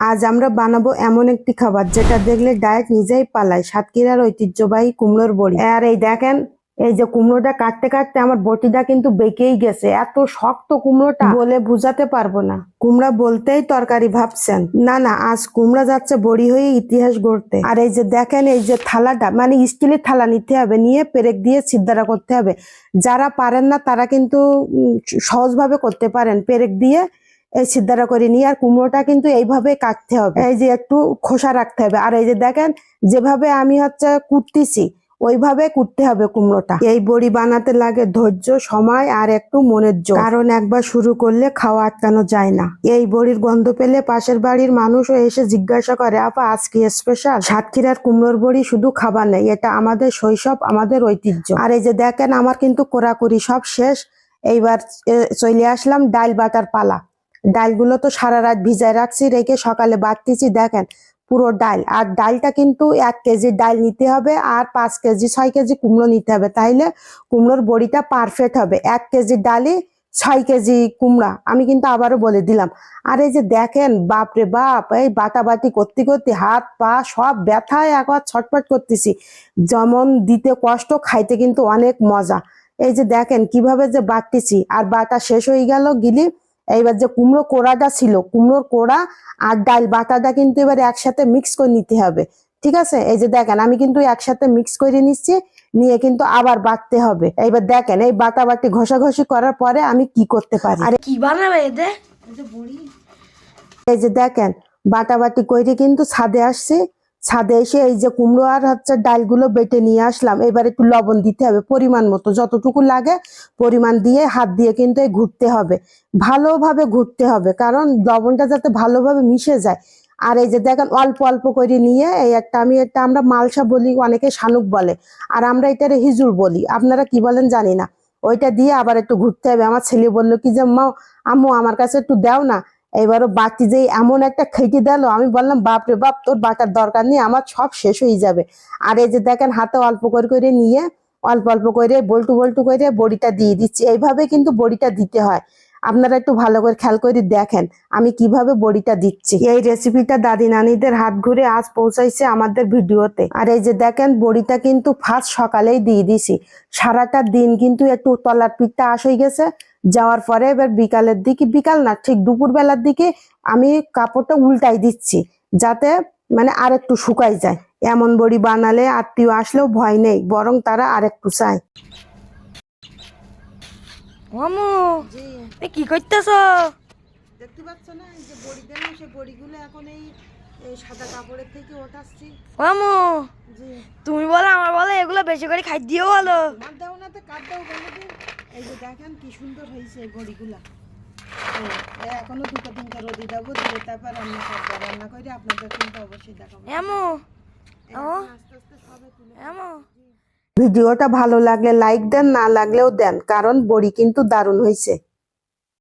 আজ আমরা বানাবো এমন একটি খাবার যেটা দেখলে ডায়েট নিজেই পালায়। সাতক্ষীরার ঐতিহ্যবাহী কুমড়োর বড়ি। আর এই দেখেন, এই যে কুমড়োটা কাটতে কাটতে আমার বটিটা কিন্তু বেঁকেই গেছে। এত শক্ত কুমড়োটা বলে বুঝাতে পারব না। কুমড়া বলতেই তরকারি ভাবছেন। না না, আজ কুমড়া যাচ্ছে বড়ি হয়ে ইতিহাস গড়তে। আর এই যে দেখেন, এই যে থালাটা মানে স্টিলের থালা নিতে হবে, নিয়ে পেরেক দিয়ে সিদ্ধারা করতে হবে। যারা পারেন না, তারা কিন্তু সহজভাবে করতে পারেন। পেরেক দিয়ে এই সিদ্ধারা করে নিয়ে আর কুমড়োটা কিন্তু এইভাবে কাটতে হবে। এই যে একটু খোসা রাখতে হবে। আর এই যে দেখেন, যেভাবে আমি হচ্ছে কুটতেছি, ওইভাবে কুটতে হবে কুমড়োটা। এই বড়ি বানাতে লাগে ধৈর্য, সময় আর একটু মনের জোর। কারণ একবার শুরু করলে খাওয়া আটকানো যায় না। এই বড়ির গন্ধ পেলে পাশের বাড়ির মানুষও এসে জিজ্ঞাসা করে, আপা, আজকে স্পেশাল সাতক্ষীরার কুমড়োর বড়ি শুধু খাবার নেই, এটা আমাদের শৈশব, আমাদের ঐতিহ্য। আর এই যে দেখেন, আমার কিন্তু কোরাকুরি সব শেষ। এইবার চলে আসলাম ডাল বাটার পালা। ডালগুলো তো সারা রাত ভিজায় রাখছি, রেখে সকালে বাড়তেছি, দেখেন পুরো ডাল। আর ডালটা কিন্তু এক কেজি ডাল নিতে হবে আর পাঁচ কেজি, ছয় কেজি কুমড়ো নিতে হবে। তাইলে কুমড়োর বড়িটা পারফেক্ট হবে। এক কেজি ডালে ছয় কেজি কুমড়া। আমি কিন্তু আবারও বলে দিলাম। আর এই যে দেখেন, বাপরে বাপ, এই বাটাবাটি করতে করতে হাত, পা সব ব্যথায় একবার ছটপট করতেছি। যেমন দিতে কষ্ট, খাইতে কিন্তু অনেক মজা। এই যে দেখেন কীভাবে যে বাটতেছি আর বাটা শেষ হয়ে গেল গিলি এইবার যে কুমড়ো কোড়াটা ছিল কুমড়োর কোড়া আর ডাল বাটাটা কিন্তু এবার একসাথে মিক্স করে নিতে হবে। ঠিক আছে? এই যে দেখেন আমি কিন্তু একসাথে মিক্স করে নিচ্ছি নিয়ে কিন্তু আবার বাটতে হবে। এইবার দেখেন এই বাটা বাটি ঘষাঘষি করার পরে আমি কি করতে পারি? আর কি বানাবে এতে? এই যে দেখেন বাটা বাটি করে কিন্তু ছাদে আসছে। ছাদে এসে এই যে কুমড়ো আর হচ্ছে ডালগুলো বেটে নিয়ে আসলাম। এবার একটু লবণ দিতে হবে পরিমাণ মতো। যতটুকু লাগে পরিমাণ দিয়ে হাত দিয়ে কিন্তু এই ঘুরতে হবে। ভালোভাবে ঘুরতে হবে, কারণ লবণটা যাতে ভালোভাবে মিশে যায়। আর এই যে দেখেন অল্প অল্প করে নিয়ে এই একটা আমি একটা আমরা মালসা বলি, অনেকে শানুক বলে। আর আমরা এটারে হিজুর বলি। আপনারা কি বলেন জানি না। ওইটা দিয়ে আবার একটু ঘুরতে হবে। আমার ছেলে বলল কি যে, মা, আম্মু, আমার কাছে একটু দাও না। এবারও বাটি যে এমন একটা খেটে দিল, আমি বললাম, বাপ রে বাপ, তোর বাটার দরকার নেই, আমার সব শেষ হয়ে যাবে। আর এই যে দেখেন, হাতে অল্প করে করে নিয়ে, অল্প অল্প করে, বল্টু বল্টু করে বড়িটা দিয়ে দিচ্ছি। এইভাবে কিন্তু বড়িটা দিতে হয়। আপনারা একটু ভালো করে খেয়াল করে দেখেন আমি কীভাবে বড়িটা দিচ্ছি। এই রেসিপিটা দাদি নানিদের হাত ঘুরে আজ পৌঁছাইছে আমাদের ভিডিওতে। আর এই যে দেখেন, বড়িটা কিন্তু ফার্স্ট সকালেই দিয়ে দিছি। সারাটা দিন কিন্তু একটু তলার পিঠটা আস হয়ে গেছে। যাওয়ার পরে এবার বিকালের দিকে, বিকাল না, ঠিক দুপুর বেলার দিকে আমি কাপড়টা উল্টাই দিচ্ছি, যাতে মানে আর একটু শুকাই যায়। এমন বড়ি বানালে আত্মীয় আসলেও ভয় নেই, বরং তারা আর একটু চায়। মামু এ কি করতেছ? দেখতে পাচ্ছ না এই যে বড়ি দেন সে বড়িগুলো এখন এই সাদা কাপড়ের থেকে ওঠাচ্ছি। মামু জি। তুমি বলো আমার বলে এগুলো বেশি করে খাই দিও ভালো তোমার দাও না তো কার দাও বলে এই যে দেখেন কি সুন্দর হয়েছে এই বড়িগুলা। এখনও দুটো তিনটা রোদি দেবো দিয়ে তারপর রান্না করব। রান্না করে আপনাদের কিন্তু অবশ্যই দেখাবো। এমো এখন আস্তে আস্তে সবে তুলে এমো। ভিডিওটা ভালো লাগলে লাইক দেন না লাগলেও দেন কারণ বড়ি কিন্তু দারুণ হয়েছে।